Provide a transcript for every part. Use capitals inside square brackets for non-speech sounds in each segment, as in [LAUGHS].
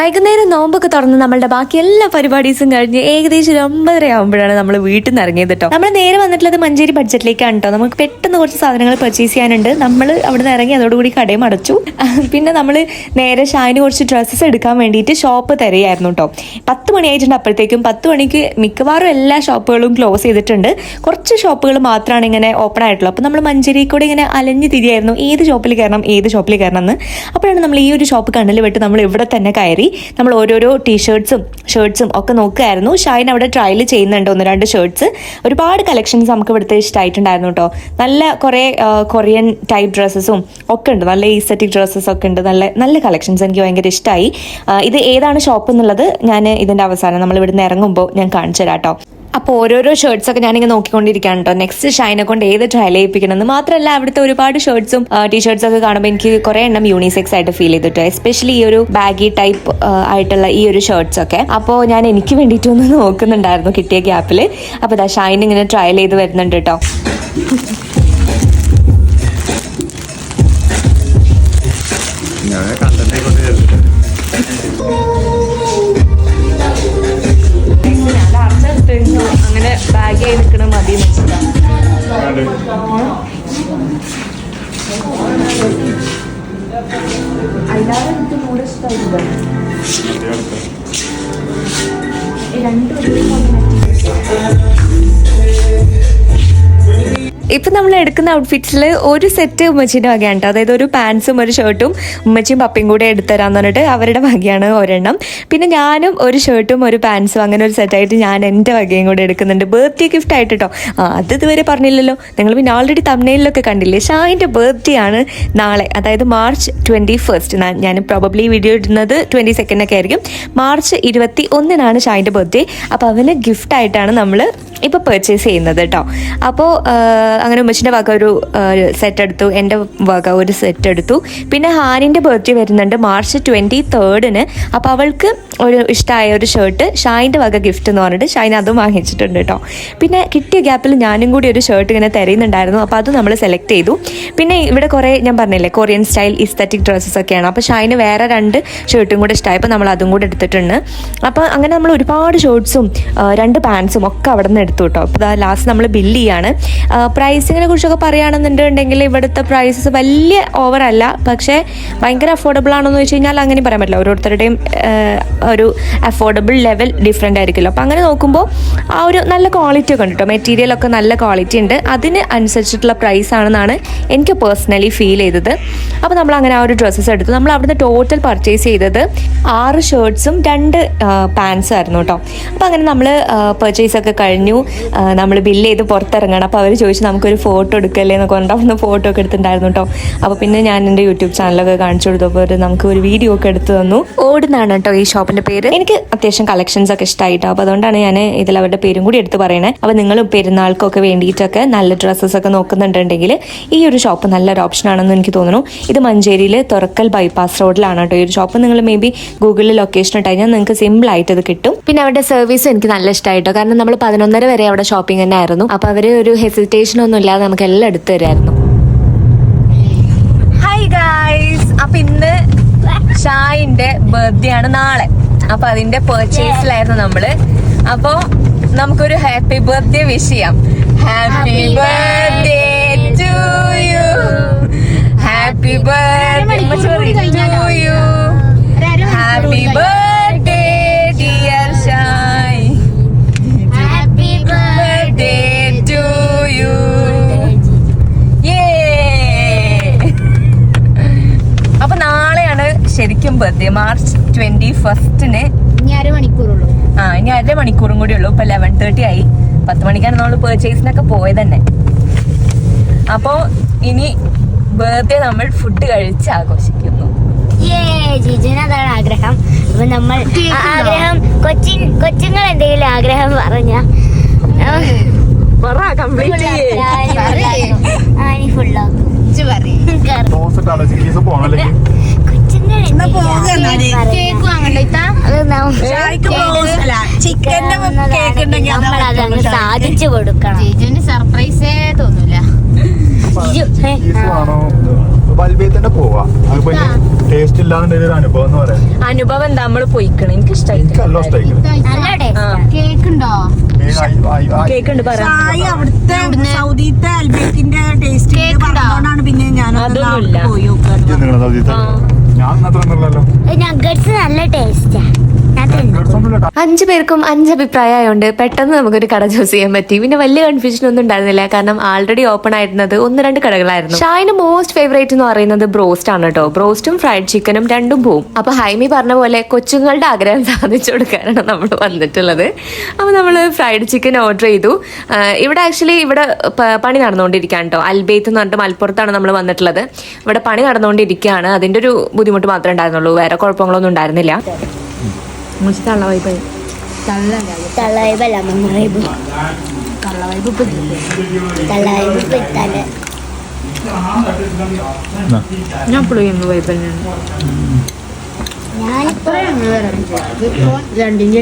വൈകുന്നേരം നോമ്പൊക്കെ തുറന്ന് നമ്മളുടെ ബാക്കി എല്ലാ പരിപാടീസും കഴിഞ്ഞ് ഏകദേശം ഒരു ഒമ്പതര ആകുമ്പോഴാണ് നമ്മൾ വീട്ടിൽ നിന്ന് ഇറങ്ങിയത് കേട്ടോ നമ്മൾ നേരെ വന്നിട്ടുള്ളത് മഞ്ചേരി ബഡ്ജറ്റിലേക്കാണ് കേട്ടോ നമുക്ക് പെട്ടെന്ന് കുറച്ച് സാധനങ്ങൾ പർച്ചേസ് ചെയ്യാനുണ്ട് നമ്മൾ അവിടെ നിന്ന് ഇറങ്ങി അതോടുകൂടി കടയും അടച്ചു [LAUGHS] പിന്നെ നമ്മൾ നേരെ ഷായിന് കുറച്ച് ഡ്രസ്സസ് എടുക്കാൻ വേണ്ടിയിട്ട് ഷോപ്പ് തിരയായിരുന്നു കേട്ടോ പത്ത് മണിയായിട്ടുണ്ട് അപ്പോഴത്തേക്കും പത്ത് മണിക്ക് മിക്കവാറും എല്ലാ ഷോപ്പുകളും ക്ലോസ് ചെയ്തിട്ടുണ്ട് കുറച്ച് ഷോപ്പുകൾ മാത്രമാണ് ഇങ്ങനെ ഓപ്പൺ ആയിട്ടുള്ളത് അപ്പോൾ നമ്മൾ മഞ്ചേരി കൂടെ ഇങ്ങനെ അലഞ്ഞ് തിരിയായിരുന്നു ഏത് ഷോപ്പിൽ കയറണം ഏത് ഷോപ്പിൽ കയറണം എന്ന് അപ്പോഴാണ് നമ്മൾ ഈ ഒരു ഷോപ്പ് കണ്ണിൽ വിട്ട് നമ്മൾ ഇവിടെ തന്നെ കയറി നമ്മൾ ഓരോരോ ടീഷർട്ട്സും ഷർട്ട്സും ഒക്കെ നോക്കുകയായിരുന്നു ഷൈൻ അവിടെ ട്രയൽ ചെയ്യുന്നുണ്ട് ഒന്ന് രണ്ട് ഷർട്ട്സ് ഒരുപാട് കളക്ഷൻസ് നമുക്ക് ഇവിടുത്തെ ഇഷ്ടമായിട്ടുണ്ടായിരുന്നു കേട്ടോ നല്ല കുറേ കൊറിയൻ ടൈപ്പ് ഡ്രസ്സസും ഒക്കെ ഉണ്ട് നല്ല ഈസറ്റിക് ഡ്രസ്സസ് ഒക്കെ ഉണ്ട് നല്ല നല്ല കളക്ഷൻസ് എനിക്ക് ഭയങ്കര ഇഷ്ടമായി ഇത് ഏതാണ് ഷോപ്പ് എന്നുള്ളത് ഞാൻ ഇതിൻ്റെ അവസാനം നമ്മൾ ഇവിടുന്ന് ഇറങ്ങുമ്പോൾ ഞാൻ കാണിച്ചു തരാം കേട്ടോ അപ്പോൾ ഓരോരോ ഷർട്ട്സൊക്കെ ഞാനിങ്ങനെ നോക്കിക്കൊണ്ടിരിക്കുകയാണ് കേട്ടോ നെക്സ്റ്റ് ഷൈനെ കൊണ്ട് ഏത് ട്രയൽ എന്ന് മാത്രമല്ല അവിടുത്തെ ഒരുപാട് ഷർട്ട്സും ടീഷർട്ട്സ് ഒക്കെ കാണുമ്പോൾ എനിക്ക് കുറേ എണ്ണം യൂണിസെക്സ് ആയിട്ട് ഫീൽ ചെയ്തിട്ടോ എസ്പെഷ്യലി ഈ ഒരു ബാഗി ടൈപ്പ് ആയിട്ടുള്ള ഈ ഒരു ഷർട്ട്സ് ഒക്കെ അപ്പോൾ ഞാൻ എനിക്ക് വേണ്ടിയിട്ടൊന്ന് നോക്കുന്നുണ്ടായിരുന്നു കിട്ടിയ ഗ്യാപ്പിൽ അപ്പോൾ ദാ ഷൈൻ ഇങ്ങനെ ട്രയൽ ചെയ്ത് വരുന്നുണ്ട് കേട്ടോ ഞാൻ ബാഗായി നിൽക്കണ മതി അല്ലാതെ ഇപ്പം നമ്മൾ എടുക്കുന്ന ഔട്ട്ഫിറ്റ്സിൽ ഒരു സെറ്റ് ഉമ്മച്ചിൻ്റെ വകയാണ് കേട്ടോ അതായത് ഒരു പാൻസും ഒരു ഷർട്ടും ഉമ്മച്ചിയും പപ്പയും കൂടെ എടുത്തരാന്ന് പറഞ്ഞിട്ട് അവരുടെ വകയാണ് ഒരെണ്ണം പിന്നെ ഞാനും ഒരു ഷർട്ടും ഒരു പാൻസും അങ്ങനെ ഒരു സെറ്റായിട്ട് ഞാൻ എൻ്റെ വകയും കൂടെ എടുക്കുന്നുണ്ട് ബർത്ത്ഡേ ഗിഫ്റ്റ് ആയിട്ട് കേട്ടോ ആ അത് ഇതുവരെ പറഞ്ഞില്ലല്ലോ നിങ്ങൾ പിന്നെ ഓൾറെഡി തമിഴ്നയിലൊക്കെ കണ്ടില്ലേ ഷായിൻ്റെ ബർത്ത്ഡേ ആണ് നാളെ അതായത് മാർച്ച് ട്വൻറ്റി ഫസ്റ്റ് ഞാൻ പ്രോബബ്ലി വീഡിയോ ഇടുന്നത് ട്വൻറ്റി സെക്കൻഡൊക്കെ ആയിരിക്കും മാർച്ച് ഇരുപത്തി ഒന്നിനാണ് ഷായിൻ്റെ ബർത്ത്ഡേ അപ്പോൾ അവന് ഗിഫ്റ്റായിട്ടാണ് നമ്മൾ ഇപ്പോൾ പെർച്ചേസ് ചെയ്യുന്നത് കേട്ടോ അപ്പോൾ അങ്ങനെ ഉമ്മച്ചിൻ്റെ വക ഒരു സെറ്റ് എടുത്തു എൻ്റെ വക ഒരു സെറ്റ് എടുത്തു പിന്നെ ഹാനിൻ്റെ ബർത്ത്ഡേ വരുന്നുണ്ട് മാർച്ച് ട്വൻറ്റി തേർഡിന് അപ്പോൾ അവൾക്ക് ഒരു ഇഷ്ടമായ ഒരു ഷർട്ട് ഷായിൻ്റെ വക ഗിഫ്റ്റ് എന്ന് പറഞ്ഞിട്ട് ഷൈൻ അതും വാങ്ങിച്ചിട്ടുണ്ട് കേട്ടോ പിന്നെ കിട്ടിയ ഗ്യാപ്പിൽ ഞാനും കൂടി ഒരു ഷർട്ട് ഇങ്ങനെ തിരയുന്നുണ്ടായിരുന്നു അപ്പോൾ അത് നമ്മൾ സെലക്ട് ചെയ്തു പിന്നെ ഇവിടെ കുറേ ഞാൻ പറഞ്ഞില്ലേ കൊറിയൻ സ്റ്റൈൽ ഇസ്തറ്റിക് ഡ്രസ്സസ് ഒക്കെയാണ് അപ്പോൾ ഷായിന് വേറെ രണ്ട് ഷർട്ടും കൂടെ ഇഷ്ടമായി അപ്പോൾ നമ്മൾ അതും കൂടെ എടുത്തിട്ടുണ്ട് അപ്പോൾ അങ്ങനെ നമ്മൾ ഒരുപാട് ഷോർട്ട്സും രണ്ട് പാൻസും ഒക്കെ അവിടെ നിന്ന് എടുത്തു കേട്ടോ അപ്പോൾ ലാസ്റ്റ് നമ്മൾ ബില്ല് ചെയ്യാണ് പ്രൈസിങ്ങിനെ കുറിച്ചൊക്കെ പറയുകയാണെന്നുണ്ടെങ്കിൽ ഇവിടുത്തെ പ്രൈസസ് വലിയ ഓവറല്ല പക്ഷേ ഭയങ്കര അഫോർഡബിൾ ആണെന്ന് വെച്ച് കഴിഞ്ഞാൽ അങ്ങനെ പറയാൻ പറ്റില്ല ഓരോരുത്തരുടെയും ഒരു അഫോർഡബിൾ ലെവൽ ഡിഫറെൻ്റ് ആയിരിക്കുമല്ലോ അപ്പോൾ അങ്ങനെ നോക്കുമ്പോൾ ആ ഒരു നല്ല ക്വാളിറ്റി ഒക്കെ ഉണ്ട് കേട്ടോ മെറ്റീരിയലൊക്കെ നല്ല ക്വാളിറ്റി ഉണ്ട് അതിന് അനുസരിച്ചിട്ടുള്ള പ്രൈസ് ആണെന്നാണ് എനിക്ക് പേഴ്സണലി ഫീൽ ചെയ്തത് അപ്പോൾ നമ്മൾ അങ്ങനെ ആ ഒരു ഡ്രസ്സസ് എടുത്തു നമ്മൾ അവിടുന്ന് ടോട്ടൽ പർച്ചേസ് ചെയ്തത് ആറ് ഷർട്ട്സും രണ്ട് പാൻസും ആയിരുന്നു കേട്ടോ അപ്പോൾ അങ്ങനെ നമ്മൾ പർച്ചേസ് ഒക്കെ കഴിഞ്ഞു നമ്മൾ ബില്ല് ചെയ്ത് പുറത്തിറങ്ങണം അപ്പോൾ അവർ ചോദിച്ചു നമുക്കൊരു ഫോട്ടോ എടുക്കല്ലേ എന്നൊക്കെ പറഞ്ഞിട്ട് അവിടുന്ന് ഫോട്ടോ ഒക്കെ എടുത്തിട്ടുണ്ടായിരുന്നു കേട്ടോ അപ്പോൾ പിന്നെ ഞാൻ എൻ്റെ യൂട്യൂബ് ചാനലൊക്കെ കാണിച്ചു കൊടുത്തപ്പോൾ നമുക്ക് ഒരു വീഡിയോ ഒക്കെ എടുത്തു തന്നു ഓടുന്നാണ് കേട്ടോ ഈ ഷോപ്പിൻ്റെ അവരുടെ പേര് എനിക്ക് അത്യാവശ്യം കളക്ഷൻസ് ഒക്കെ ഇഷ്ടമായിട്ടോ അപ്പോൾ അതുകൊണ്ടാണ് ഞാൻ ഇതിൽ അവരുടെ പേരും കൂടി എടുത്ത് പറയണേ അപ്പോൾ നിങ്ങൾ പെരുന്നാൾക്കൊക്കെ വേണ്ടിയിട്ടൊക്കെ നല്ല ഡ്രസ്സസ് ഒക്കെ നോക്കുന്നുണ്ടെങ്കിൽ ഈ ഒരു ഷോപ്പ് നല്ലൊരു ഓപ്ഷൻ ആണെന്ന് എനിക്ക് തോന്നുന്നു ഇത് മഞ്ചേരിയിൽ തുറക്കൽ ബൈപ്പാസ് റോഡിലാണ് കേട്ടോ ഈ ഒരു ഷോപ്പ് നിങ്ങൾ മേ ബി ഗൂഗിളിൽ ലൊക്കേഷൻ ഇട്ട് കഴിഞ്ഞാൽ നിങ്ങൾക്ക് സിമ്പിൾ ആയിട്ട് ഇത് കിട്ടും പിന്നെ അവരുടെ സർവീസ് എനിക്ക് നല്ല ഇഷ്ടമായിട്ടോ കാരണം നമ്മൾ പതിനൊന്നര വരെ അവിടെ ഷോപ്പിംഗ് തന്നെ ആയിരുന്നു അപ്പോൾ അവർ ഒരു ഹെസിറ്റേഷൻ ഒന്നും ഇല്ലാതെ നമുക്ക് എല്ലാം എടുത്തു തരായിരുന്നു ഹായ് ഗായ്സ് അപ്പം ഇന്ന് ഷായിന്റെ ബർത്ത്ഡേ ആണ് നാളെ അപ്പൊ അതിന്റെ പെർച്ചേസിലായിരുന്നു നമ്മള് അപ്പോ നമുക്കൊരു ഹാപ്പി ബർത്ത്ഡേ വിഷ് ചെയ്യാം ഹാപ്പി ബർത്ത്ഡേ ഫസ്റ്റിന് ആ ഇനി അര മണിക്കൂറും കൂടി ഉള്ളു ഇപ്പൊ ലെവൻ തേർട്ടി ആയി പത്ത് മണിക്കാണ് നമ്മള് പേർച്ചേസിനൊക്കെ പോയത് തന്നെ അപ്പോ ഇനി ബേർത്ത്ഡേ നമ്മൾ ഫുഡ് കഴിച്ച് ആഘോഷിക്കുന്നു ആഗ്രഹം അപ്പൊ നമ്മൾ ആഗ്രഹം കൊച്ചിൻ കൊച്ചുങ്ങൾ എന്തെങ്കിലും ആഗ്രഹം പറഞ്ഞ ഫുള്ളാക്കും സാധിച്ചു കൊടുക്കണം ജിജുവിന് സർപ്രൈസേ തോന്നൂല അനുഭവം എന്താ നമ്മള് പോയിക്കണം എനിക്ക് ഇഷ്ടമായി കേക്ക് ഉണ്ട് അവിടുത്തെ സൗദിത്തെ അൽബേക്കിന്റെ ടേസ്റ്റ് പറഞ്ഞോണ്ടാണ് പിന്നെ ഞാൻ അതൊന്നുമില്ല ഞാൻ മാത്രം നല്ലല്ലോ നഗറ്റ്സ് നല്ല ടേസ്റ്റാ അഞ്ചു പേർക്കും അഞ്ച് അഭിപ്രായമുണ്ട് പെട്ടെന്ന് നമുക്കൊരു കട ചൂസ് ചെയ്യാൻ പറ്റി പിന്നെ വലിയ കൺഫ്യൂഷൻ ഒന്നും ഉണ്ടായിരുന്നില്ല കാരണം ആൾറെഡി ഓപ്പൺ ആയിരുന്നത് ഒന്ന് രണ്ട് കടകളായിരുന്നു ഷായിന് മോസ്റ്റ് ഫേവറേറ്റ് എന്ന് പറയുന്നത് ബ്രോസ്റ്റ് ആണ് കേട്ടോ ബ്രോസ്റ്റും ഫ്രൈഡ് ചിക്കനും രണ്ടും പോവും അപ്പൊ ഹൈമി പറഞ്ഞ പോലെ കൊച്ചുങ്ങളുടെ ആഗ്രഹം സാധിച്ചു കൊടുക്കാനാണ് നമ്മൾ വന്നിട്ടുള്ളത് അപ്പൊ നമ്മൾ ഫ്രൈഡ് ചിക്കൻ ഓർഡർ ചെയ്തു ഇവിടെ ആക്ച്വലി ഇവിടെ പണി നടന്നുകൊണ്ടിരിക്കുകയാണ് കേട്ടോ അൽബേത്ത് എന്ന് പറഞ്ഞിട്ട് മലപ്പുറത്താണ് നമ്മൾ വന്നിട്ടുള്ളത് ഇവിടെ പണി നടന്നുകൊണ്ടിരിക്കുകയാണ് അതിന്റെ ഒരു ബുദ്ധിമുട്ട് മാത്രമേ ഉണ്ടായിരുന്നുള്ളൂ വേറെ കുഴപ്പങ്ങളൊന്നും ഉണ്ടായിരുന്നില്ല മുറിച്ച് തള്ള വൈബായി തള്ള തള്ള വൈബല്ല മമ്മ വൈബ് തള്ള വൈബ് ഇപ്പൊ തള്ള വൈബ് ഇപ്പൊ ഇത്താല് ഞാൻ പുളിയുന്നു വൈബല്ലാണ് ഞാനിപ്പോ രണ്ടിൻ്റെ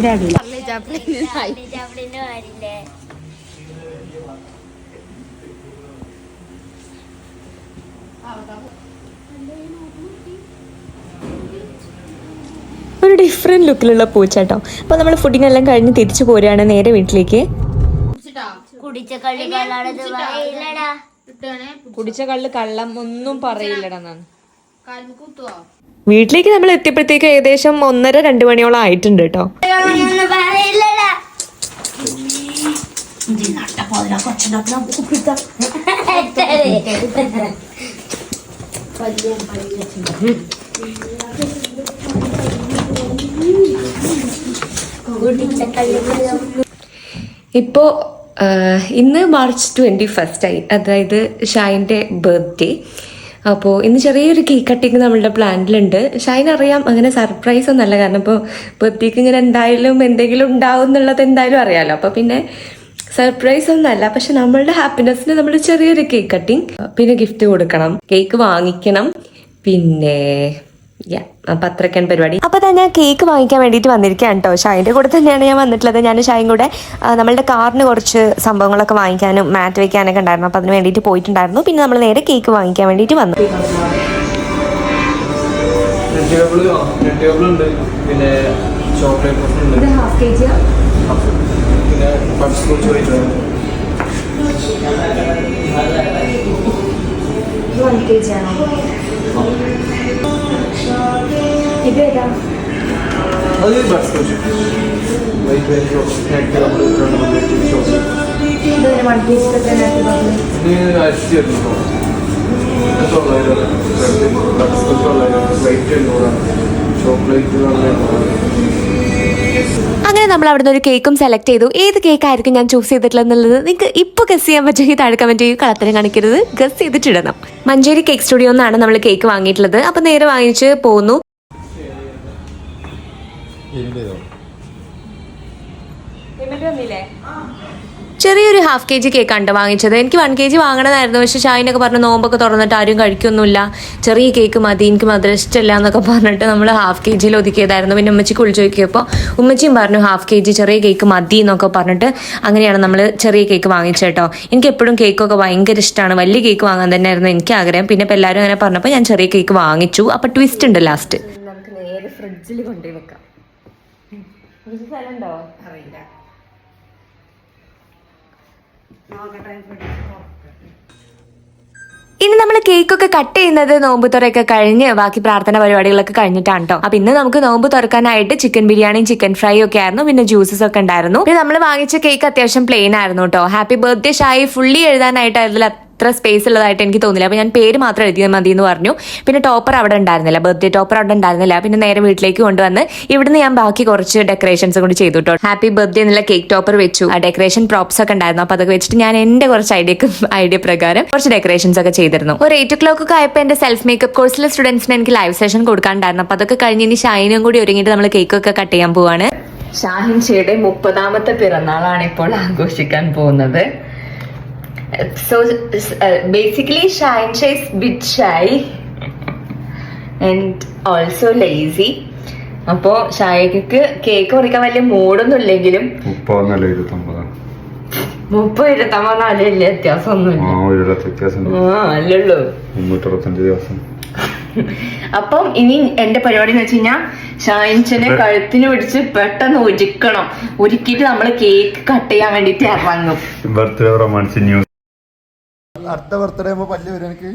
ഒരു ഡിഫറെന്റ് ലുക്കിലുള്ള പൂച്ചാട്ടോ അപ്പൊ നമ്മൾ ഫുഡിനെല്ലാം കഴിഞ്ഞ് തിരിച്ചു പോരാണ് നേരെ വീട്ടിലേക്ക് കുടിച്ച കള്ളു കള്ളം ഒന്നും പറയില്ലടാ വീട്ടിലേക്ക് നമ്മൾ എത്തിയപ്പോഴത്തേക്ക് ഏകദേശം ഒന്നര രണ്ടു മണിയോളം ആയിട്ടുണ്ട് കേട്ടോ പല്ലിയ ഇപ്പോ ഇന്ന് മാർച്ച് ഫസ്റ്റ് ആയി അതായത് ഷായിൻ്റെ ബർത്ത്ഡേ അപ്പോൾ ഇന്ന് ചെറിയൊരു കേക്ക് കട്ടിങ് നമ്മളുടെ പ്ലാനിലുണ്ട് ഷൈൻ അറിയാം അങ്ങനെ സർപ്രൈസ് ഒന്നല്ല കാരണം ഇപ്പോൾ ബർത്ത്ഡേക്ക് ഇങ്ങനെ എന്തായാലും എന്തെങ്കിലും ഉണ്ടാവും എന്നുള്ളത് എന്തായാലും അറിയാമല്ലോ അപ്പോൾ പിന്നെ സർപ്രൈസ് ഒന്നല്ല പക്ഷെ നമ്മളുടെ ഹാപ്പിനെസ്സിന് നമ്മൾ ചെറിയൊരു കേക്ക് കട്ടിങ് പിന്നെ ഗിഫ്റ്റ് കൊടുക്കണം കേക്ക് വാങ്ങിക്കണം പിന്നെ അപ്പൊ അത്രയ്ക്കാണ് പരിപാടി അപ്പൊ തന്നെ കേക്ക് വാങ്ങിക്കാൻ വേണ്ടിട്ട് വന്നിരിക്കുകയാണ് കേട്ടോ ഷായിന്റെ കൂടെ തന്നെയാണ് ഞാൻ വന്നിട്ടുള്ളത് ഞാൻ ഷായും കൂടെ നമ്മളുടെ കാറിന് കുറച്ച് സംഭവങ്ങളൊക്കെ വാങ്ങിക്കാനും മാറ്റ് വെക്കാനൊക്കെ ഉണ്ടായിരുന്നു അപ്പൊ അതിന് വേണ്ടിട്ട് പോയിട്ടുണ്ടായിരുന്നു പിന്നെ നമ്മൾ നേരെ കേക്ക് വാങ്ങിക്കാൻ വേണ്ടിട്ട് വന്നു പിന്നെ ഇതേതാ അത് ബസ് അങ്ങനെ നമ്മൾ അവിടുന്ന് ഒരു കേക്കും സെലക്ട് ചെയ്തു ഏത് കേക്ക് ആയിരിക്കും ഞാൻ ചൂസ് ചെയ്തിട്ടുള്ളത് എന്നുള്ളത് നിങ്ങൾക്ക് ഇപ്പൊ ഗസ് ചെയ്യാൻ പറ്റുമെങ്കിൽ താഴെ കമന്റ് ചെയ്യും കളത്തരം കാണിക്കരുത് ഗസ് ചെയ്തിട്ടിടണം മഞ്ചേരി കേക്ക് സ്റ്റുഡിയോ എന്നാണ് നമ്മൾ കേക്ക് വാങ്ങിയിട്ടുള്ളത് അപ്പോൾ നേരെ വാങ്ങിച്ച് പോന്നു ചെറിയൊരു ഹാഫ് കെ ജി കേക്കാണ് വാങ്ങിച്ചത് എനിക്ക് വൺ കെ ജി വാങ്ങണമായിരുന്നു പക്ഷെ ഷായിനൊക്കെ പറഞ്ഞു നോമ്പൊക്കെ തുറന്നിട്ട് ആരും കഴിക്കൊന്നുമില്ല ചെറിയ കേക്ക് മതി എനിക്ക് മധുര എന്നൊക്കെ പറഞ്ഞിട്ട് നമ്മൾ ഹാഫ് കെ ജിയിൽ ഒതുക്കിയതായിരുന്നു പിന്നെ ഉമ്മച്ചിക്ക് വിളിച്ചു നോക്കിയപ്പോൾ ഉമ്മച്ചിയും പറഞ്ഞു ഹാഫ് കെ ജി ചെറിയ കേക്ക് മതി എന്നൊക്കെ പറഞ്ഞിട്ട് അങ്ങനെയാണ് നമ്മൾ ചെറിയ കേക്ക് വാങ്ങിച്ചത് കേട്ടോ എനിക്ക് എപ്പോഴും കേക്കൊക്കെ ഭയങ്കര ഇഷ്ടമാണ് വലിയ കേക്ക് വാങ്ങാൻ തന്നെയായിരുന്നു എനിക്ക് ആഗ്രഹം പിന്നെ എല്ലാവരും അങ്ങനെ പറഞ്ഞപ്പോൾ ഞാൻ ചെറിയ കേക്ക് വാങ്ങിച്ചു അപ്പോൾ ട്വിസ്റ്റ് ഉണ്ട് ലാസ്റ്റ് നമുക്ക് നേരെ ഫ്രിഡ്ജിൽ കൊണ്ടുപോയി വെക്കാം കുറച്ച് സ്ഥലമുണ്ടോ അറിയില്ല നോക്കട്ടെ ഇനി നമ്മൾ കേക്കൊക്കെ കട്ട് ചെയ്യുന്നത് നോമ്പ് തുറയൊക്കെ കഴിഞ്ഞ് ബാക്കി പ്രാർത്ഥന പരിപാടികളൊക്കെ കഴിഞ്ഞിട്ടാണ് കേട്ടോ അപ്പൊ ഇന്ന് നമുക്ക് നോമ്പ് തുറക്കാനായിട്ട് ചിക്കൻ ബിരിയാണിയും ചിക്കൻ ഫ്രൈ ഒക്കെ ആയിരുന്നു പിന്നെ ജ്യൂസസ് ഒക്കെ ഉണ്ടായിരുന്നു പിന്നെ നമ്മൾ വാങ്ങിച്ച കേക്ക് അത്യാവശ്യം പ്ലെയിൻ ആയിരുന്നു കേട്ടോ ഹാപ്പി ബർത്ത്ഡേ ഷായി ഫുള്ളി എഴുതാനായിട്ട് അതിൽ അത്ര സ്പേസ് ഉള്ളതായിട്ട് എനിക്ക് തോന്നില്ല അപ്പോൾ ഞാൻ പേര് മാത്രം എഴുതിയാൽ മതി എന്ന് പറഞ്ഞു പിന്നെ ടോപ്പർ അവിടെ ഉണ്ടായിരുന്നില്ല ബർത്ത്ഡേ ടോപ്പർ അവിടെ ഉണ്ടായിരുന്നില്ല പിന്നെ നേരെ വീട്ടിലേക്ക് കൊണ്ടുവന്ന് ഇവിടുന്ന് ഞാൻ ബാക്കി കുറച്ച് ഡെക്കറേഷൻസ് കൂടി ചെയ്തു കേട്ടോ ഹാപ്പി ബർത്ത്ഡേ എന്നുള്ള കേക്ക് ടോപ്പർ വെച്ചു ആ ഡെക്കറേഷൻ പ്രോപ്സ് ഒക്കെ ഉണ്ടായിരുന്നു അപ്പോൾ അതൊക്കെ വെച്ചിട്ട് ഞാൻ എൻ്റെ കുറച്ച് ഐഡിയക്ക് ഐഡിയ പ്രകാരം കുറച്ച് ഡെക്കറേഷൻസ് ഒക്കെ ചെയ്തിരുന്നു ഒരു എയ്റ്റ് ഒ ക്ലോക്ക് ഒക്കെ ആയപ്പോൾ എൻ്റെ സെൽഫ് മേക്കപ്പ് കോഴ്സിലെ സ്റ്റുഡൻസിന് എനിക്ക് ലൈവ് സെഷൻ കൊടുക്കാണ്ടായിരുന്നു അപ്പോൾ അതൊക്കെ കഴിഞ്ഞ് ഇനി ഷൈനും കൂടി ഒരുങ്ങിയിട്ട് നമ്മൾ കേക്കൊക്കെ കട്ട് ചെയ്യാൻ പോവാണ് ഷാഹിൻ ഷയുടെ മുപ്പതാമത്തെ പിറന്നാളാണ് ഇപ്പോൾ ആഘോഷിക്കാൻ പോകുന്നത് so basically Shine she's bit shy and also lazy അപ്പോ ഷായക്ക് കേക്ക് മുറിക്കാൻ വലിയ മൂടൊന്നും ഇല്ലെങ്കിലും മുപ്പത് ഇരുപത്തൊമ്പതാണ് വലിയ വ്യത്യാസമൊന്നുമില്ല അപ്പം ഇനി എന്റെ പരിപാടി എന്ന് വെച്ച് കഴിഞ്ഞാൽ ഷായൻച്ചനെ കഴുത്തിന് പിടിച്ച് പെട്ടെന്ന് ഉരുക്കണം ഉരുക്കിയിട്ട് നമ്മൾ കേക്ക് കട്ട് ചെയ്യാൻ വേണ്ടിട്ട് ഇറങ്ങും ബർത്ത്ഡേ റൊമാൻസ് ന്യൂസ് അടുത്ത ബർത്ത്ഡേ ആകുമ്പോ പല്ല് വരും എനിക്ക്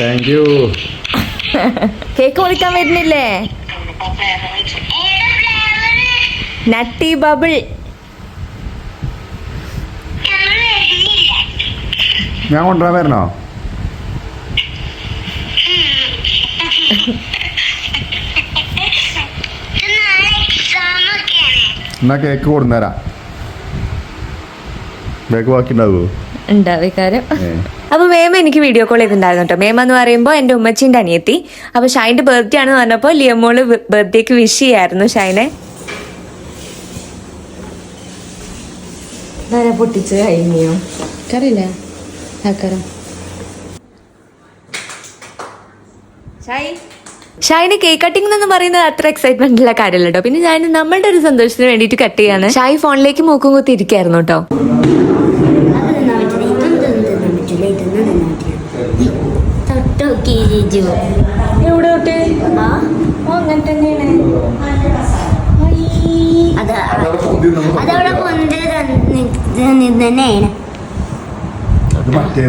താങ്ക് യു കേക്ക് മുറിക്കാൻ വരുന്നില്ലേ നട്ടി ബബിൾ ഞാൻ കൊണ്ടുവരാൻ വരണോ എന്നാ കേക്ക് കൊടുന്നേരാ കേക്ക് ബാക്കി ഉണ്ടാവുമോ അപ്പൊ അപ്പോൾ മേമ എനിക്ക് വീഡിയോ കോൾ ചെയ്തിട്ടുണ്ടായിരുന്നു കേട്ടോ മേമ എന്ന് പറയുമ്പോൾ എൻ്റെ ഉമ്മച്ചിന്റെ അനിയത്തി അപ്പോൾ ഷൈന്റെ ബർത്ത്ഡേ ആണെന്ന് പറഞ്ഞപ്പോൾ ലിയമോള് ബർത്ത്ഡേക്ക് വിഷ് ചെയ്യായിരുന്നു ഷൈനെ പൊട്ടിച്ച് കഴിഞ്ഞോ കറിയില്ല ആക്കാരം ഷൈന് കേക്ക് കട്ടിംഗ് എന്ന് പറയുന്നത് അത്ര എക്സൈറ്റ്മെന്റ് ഉള്ള കാര്യമല്ല കേട്ടോ പിന്നെ ഞാൻ നമ്മളുടെ ഒരു സന്തോഷത്തിന് വേണ്ടിയിട്ട് കട്ട് ചെയ്യാണ് ഷായ് ഫോണിലേക്ക് മൂക്കും കുത്തി ഇരിക്കായിരുന്നു കേട്ടോ അതവിടെ കൊണ്ടുതന്നെയാണ് ടച്ച്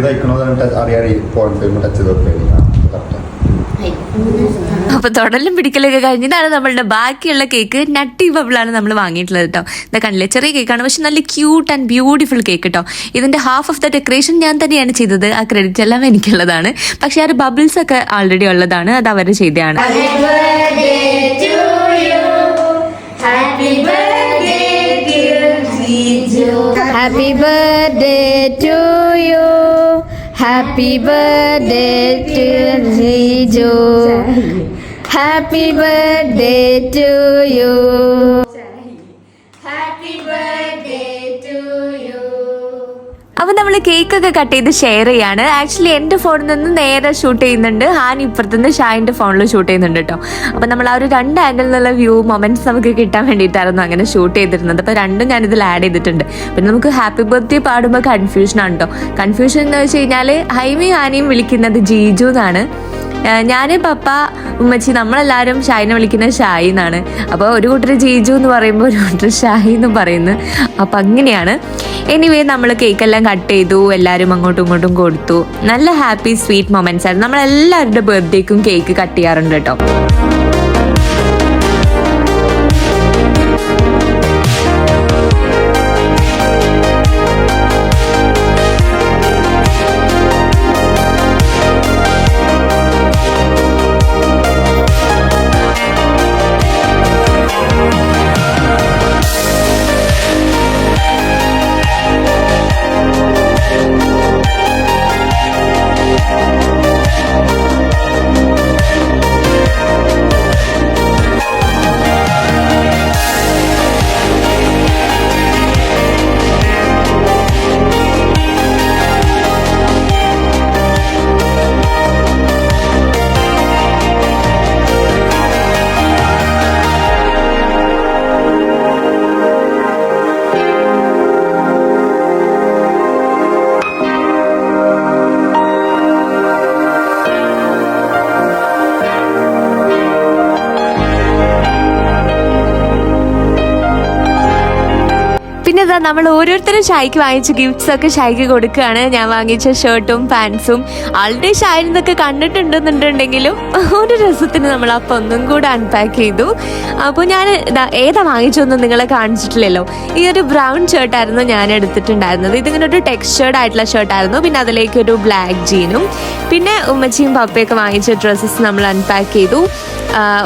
അപ്പൊ തൊടലും പിടിക്കലൊക്കെ കഴിഞ്ഞിട്ടാണ് നമ്മളുടെ ബാക്കിയുള്ള കേക്ക് നട്ടി ബബിളാണ് നമ്മൾ വാങ്ങിയിട്ടുള്ളത് കേട്ടോ ഇത് കണ്ടില്ലേ ചെറിയ കേക്കാണ് പക്ഷെ നല്ല ക്യൂട്ട് ആൻഡ് ബ്യൂട്ടിഫുൾ കേക്ക് കേട്ടോ ഇതിന്റെ ഹാഫ് ഓഫ് ദ ഡെക്കറേഷൻ ഞാൻ തന്നെയാണ് ചെയ്തത് ആ ക്രെഡിറ്റ് എല്ലാം എനിക്കുള്ളതാണ് പക്ഷെ ആ ഒരു ബബിൾസ് ഒക്കെ ആൾറെഡി ഉള്ളതാണ് അത് അവർ ചെയ്തതാണ് Happy birthday to you. Happy birthday to Riju. Happy birthday to you. Happy birthday. അപ്പൊ നമ്മൾ കേക്ക് ഒക്കെ കട്ട് ചെയ്ത് ഷെയർ ചെയ്യാണ് ആക്ച്വലി എന്റെ ഫോണിൽ നിന്ന് നേരെ ഷൂട്ട് ചെയ്യുന്നുണ്ട് ഹാൻ ഇപ്പുറത്ത് നിന്ന് ഷായിന്റെ ഫോണിൽ ഷൂട്ട് ചെയ്യുന്നുണ്ട് കേട്ടോ അപ്പൊ നമ്മൾ ആ ഒരു രണ്ട് ആംഗിളിൽ നിന്നുള്ള വ്യൂ മൊമെന്റ്സ് നമുക്ക് കിട്ടാൻ വേണ്ടിയിട്ടായിരുന്നു അങ്ങനെ ഷൂട്ട് ചെയ്തിരുന്നത് അപ്പൊ രണ്ടും ഞാൻ ഇതിൽ ആഡ് ചെയ്തിട്ടുണ്ട് പിന്നെ നമുക്ക് ഹാപ്പി ബർത്ത്ഡേ പാടുമ്പോൾ കൺഫ്യൂഷൻ ആണ് കേട്ടോ കൺഫ്യൂഷൻ എന്ന് വെച്ച് കഴിഞ്ഞാൽ ഹൈമി ഹാനിയും വിളിക്കുന്നത് ജീജു എന്നാണ് ഞാൻ പപ്പ ഉമ്മച്ചി നമ്മളെല്ലാവരും ഷായിനെ വിളിക്കുന്നത് ഷായി എന്നാണ് അപ്പോൾ ഒരു കൂട്ടർ ജീജു എന്ന് പറയുമ്പോൾ ഒരു കൂട്ടർ ഷായി എന്ന് പറയുന്നു അപ്പം അങ്ങനെയാണ് എനിവേ നമ്മൾ കേക്കെല്ലാം കട്ട് ചെയ്തു എല്ലാവരും അങ്ങോട്ടും ഇങ്ങോട്ടും കൊടുത്തു നല്ല ഹാപ്പി സ്വീറ്റ് മൊമെന്റ്സ് ആയിരുന്നു നമ്മളെല്ലാവരുടെ ബർത്ത്ഡേക്കും കേക്ക് കട്ട് ചെയ്യാറുണ്ട് കേട്ടോ ഇതാ നമ്മൾ ഓരോരുത്തരും ഷായ്ക്ക് വാങ്ങിച്ച ഗിഫ്റ്റ്സ് ഒക്കെ ഷായ്ക്ക് കൊടുക്കുകയാണ് ഞാൻ വാങ്ങിച്ച ഷർട്ടും പാൻസും ആൾറെഡി ഷായിരുന്നൊക്കെ കണ്ടിട്ടുണ്ടെന്നുണ്ടെങ്കിലും ഒരു രസത്തിന് നമ്മൾ അപ്പം ഒന്നും കൂടെ അൺപാക്ക് ചെയ്തു അപ്പോൾ ഞാൻ ഏതാ വാങ്ങിച്ചൊന്നും നിങ്ങളെ കാണിച്ചിട്ടില്ലല്ലോ ഈ ഒരു ബ്രൗൺ ഷർട്ടായിരുന്നു ഞാൻ എടുത്തിട്ടുണ്ടായിരുന്നത് ഇതിങ്ങനെ ഒരു ടെക്സ്ചേർഡ് ആയിട്ടുള്ള ഷർട്ടായിരുന്നു പിന്നെ അതിലേക്ക് ഒരു ബ്ലാക്ക് ജീനും പിന്നെ ഉമ്മച്ചിയും പപ്പയൊക്കെ വാങ്ങിച്ച ഡ്രസ്സസ് നമ്മൾ അൺപാക്ക് ചെയ്തു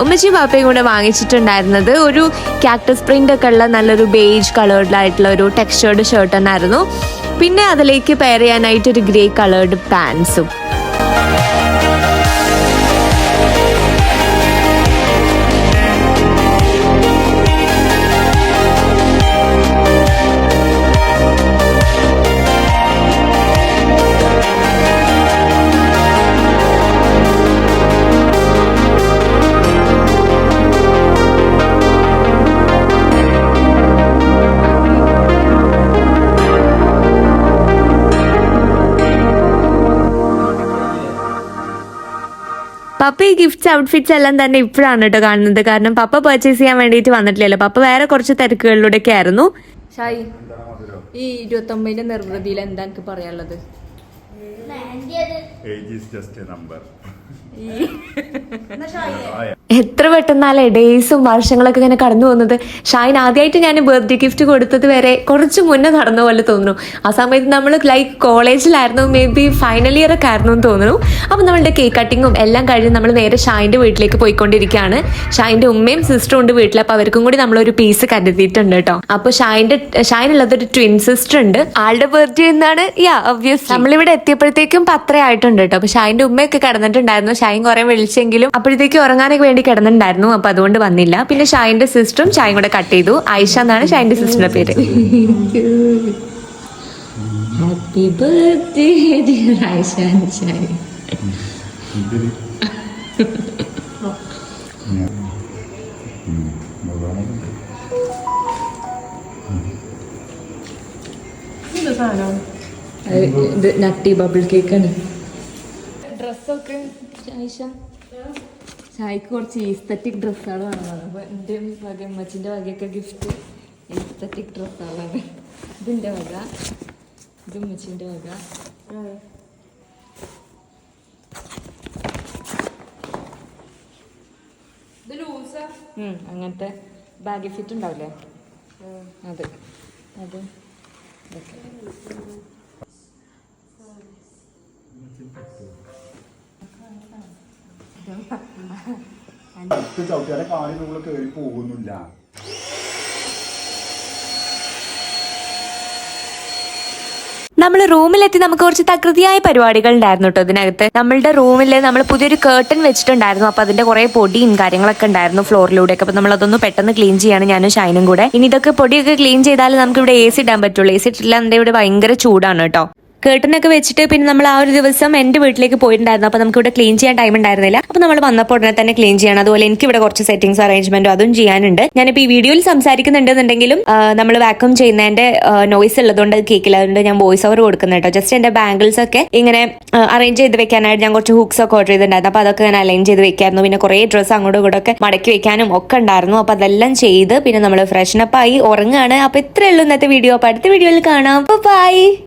ഉമ്മച്ചിയും പാപ്പയും കൂടെ വാങ്ങിച്ചിട്ടുണ്ടായിരുന്നത് ഒരു ക്യാക്ടസ് പ്രിന്റ് ഒക്കെ ഉള്ള നല്ലൊരു ബേജ് ആയിട്ടുള്ള ഒരു ടെക്സ്ചേർഡ് ഷർട്ട് ആയിരുന്നു പിന്നെ അതിലേക്ക് പെയർ ചെയ്യാനായിട്ട് ഒരു ഗ്രേ കളേർഡ് പാൻസും പപ്പ ഈ ഗിഫ്റ്റ്സ് ഔട്ട്ഫിറ്റ്സ് എല്ലാം തന്നെ ഇപ്പോഴാണ് കേട്ടോ കാണുന്നത് കാരണം പപ്പ പർച്ചേസ് ചെയ്യാൻ വേണ്ടിട്ട് വന്നിട്ടില്ലല്ലോ പപ്പ വേറെ കുറച്ച് ഒക്കെ ആയിരുന്നു ഷായി ഈ ഇരുപത്തൊമ്പതിന്റെ നിർവൃതിയിൽ എന്താ എനിക്ക് പറയാനുള്ളത് നമ്പർ എത്ര പെട്ടെന്നാലേ ഡേയ്സും വർഷങ്ങളൊക്കെ ഇങ്ങനെ കടന്നു പോകുന്നത് ഷൈൻ ആദ്യമായിട്ട് ഞാൻ ബർത്ത്ഡേ ഗിഫ്റ്റ് കൊടുത്തത് വരെ കുറച്ച് മുന്നേ നടന്ന പോലെ തോന്നുന്നു ആ സമയത്ത് നമ്മൾ ലൈക്ക് കോളേജിലായിരുന്നു മേ ബി ഫൈനൽ ഇയർ ഒക്കെ ആയിരുന്നു എന്ന് തോന്നുന്നു അപ്പം നമ്മളുടെ കേക്ക് കട്ടിങ്ങും എല്ലാം കഴിഞ്ഞ് നമ്മൾ നേരെ ഷൈൻ്റെ വീട്ടിലേക്ക് പോയിക്കൊണ്ടിരിക്കുകയാണ് ഷൈൻ്റെ ഉമ്മയും സിസ്റ്ററും ഉണ്ട് വീട്ടിൽ അപ്പോൾ അവർക്കും കൂടി നമ്മളൊരു പീസ് കരുതിയിട്ടുണ്ട് കേട്ടോ അപ്പോൾ ഷൈൻ്റെ ഷൈനുള്ളതൊരു ട്വിൻ സിസ്റ്റർ ഉണ്ട് ആളുടെ ബർത്ത്ഡേ എന്നാണ് യാ ഒബ്വിയസ് നമ്മളിവിടെ എത്തിയപ്പോഴത്തേക്കും പത്രയായിട്ടുണ്ട് കേട്ടോ അപ്പോൾ ഷൈൻ്റെ ഉമ്മയൊക്കെ കടന്നിട്ടുണ്ടായിരുന്നു ഷൈൻ കുറെ വിളിച്ചെങ്കിലും അപ്പോഴത്തേക്ക് ഉറങ്ങാനൊക്കെ വേണ്ടി കിടന്നിട്ടുണ്ടായിരുന്നു അപ്പൊ അതുകൊണ്ട് വന്നില്ല പിന്നെ ഷൈൻ്റെ സിസ്റ്ററും ഷൈൻ കൂടെ കട്ട് ചെയ്തു ആയിഷ എന്നാണ് ഷൈൻ്റെ സിസ്റ്ററിന്റെ പേര് ഹാപ്പി ബർത്ത്ഡേ നട്ടി ബബിൾ കേക്കാണ് ചായക്ക് കുറച്ച് ഈസ്തറ്റിക് ഡ്രസ്സുകൾ വാങ്ങുന്നത് അപ്പൊ എൻ്റെ വക അമ്മച്ചിന്റെ വകയൊക്കെ ഗിഫ്റ്റ് ഈസ്തറ്റിക് ഡ്രസ്സുകളാണ് ഇതിന്റെ വക ഇത് അമ്മച്ചിൻ്റെ വക അങ്ങനത്തെ ബാഗ് ഫിറ്റ് ഉണ്ടാവില്ലേ അത് അത് ഇതൊക്കെ പറ്റും ചവിട്ടിയാലെ കാലിൽ നമ്മൾ കേറി പോകുന്നില്ല നമ്മൾ റൂമിലെത്തി നമുക്ക് കുറച്ച് തകൃതിയായ പരിപാടികൾ ഉണ്ടായിരുന്നു കേട്ടോ ഇതിനകത്ത് നമ്മളുടെ റൂമിൽ നമ്മൾ പുതിയൊരു കേർട്ടൺ വെച്ചിട്ടുണ്ടായിരുന്നു അപ്പൊ അതിന്റെ കുറെ പൊടിയും കാര്യങ്ങളൊക്കെ ഉണ്ടായിരുന്നു ഫ്ലോറിലൂടെ ഒക്കെ അപ്പൊ നമ്മൾ അതൊന്ന് പെട്ടെന്ന് ക്ലീൻ ചെയ്യാണ് ഞാനും ഷൈനും കൂടെ ഇനി ഇതൊക്കെ പൊടിയൊക്കെ ക്ലീൻ ചെയ്താൽ നമുക്ക് ഇവിടെ എ സി ഇടാൻ പറ്റുള്ളൂ എ സി ഇട്ടില്ല എന്നുണ്ടെങ്കിൽ ഇവിടെ ഭയങ്കര ചൂടാണ് കേട്ടോ കേട്ടനൊക്കെ വെച്ചിട്ട് പിന്നെ നമ്മൾ ആ ഒരു ദിവസം എൻ്റെ വീട്ടിലേക്ക് പോയിട്ടുണ്ടായിരുന്നു അപ്പോൾ നമുക്ക് ഇവിടെ ക്ലീൻ ചെയ്യാൻ ടൈം ഉണ്ടായിരുന്നില്ല അപ്പോൾ നമ്മൾ വന്നപ്പോൾ ഉടനെ തന്നെ ക്ലീൻ ചെയ്യണം അതുപോലെ എനിക്ക് ഇവിടെ കുറച്ച് സെറ്റിംഗ്സ് അറേഞ്ച്മെന്റും അതും ചെയ്യാനുണ്ട് ഞാനിപ്പോ ഈ വീഡിയോയിൽ സംസാരിക്കുന്നുണ്ടെന്നുണ്ടെങ്കിലും നമ്മൾ വാക്വം ചെയ്യുന്നതിൻ്റെ നോയ്സ് ഉള്ളതുകൊണ്ട് കേൾക്കില്ല അതുകൊണ്ട് ഞാൻ വോയിസ് ഓവർ കൊടുക്കുന്നത് കേട്ടോ ജസ്റ്റ് എൻ്റെ ബാംഗിൾസ് ഒക്കെ ഇങ്ങനെ അറേഞ്ച് ചെയ്ത് വെക്കാനായിട്ട് ഞാൻ കുറച്ച് ഹുക്സ് ഒക്കെ ഓർഡർ ചെയ്തിട്ടുണ്ടായിരുന്നു അപ്പോൾ അതൊക്കെ ഞാൻ അലൈൻ ചെയ്ത് വെക്കായിരുന്നു പിന്നെ കുറേ ഡ്രസ്സ് അങ്ങോട്ടും കൂടെ ഒക്കെ മടക്കി വെക്കാനും ഒക്കെ ഉണ്ടായിരുന്നു അപ്പോൾ അതെല്ലാം ചെയ്ത് പിന്നെ നമ്മൾ ഫ്രഷ്നപ്പായി ഉറങ്ങുകയാണ് അപ്പോൾ ഇത്രയേ ഉള്ളൂ ഇന്നത്തെ വീഡിയോ അപ്പൊ അടുത്ത വീഡിയോയിൽ കാണാം അപ്പൊ ബൈ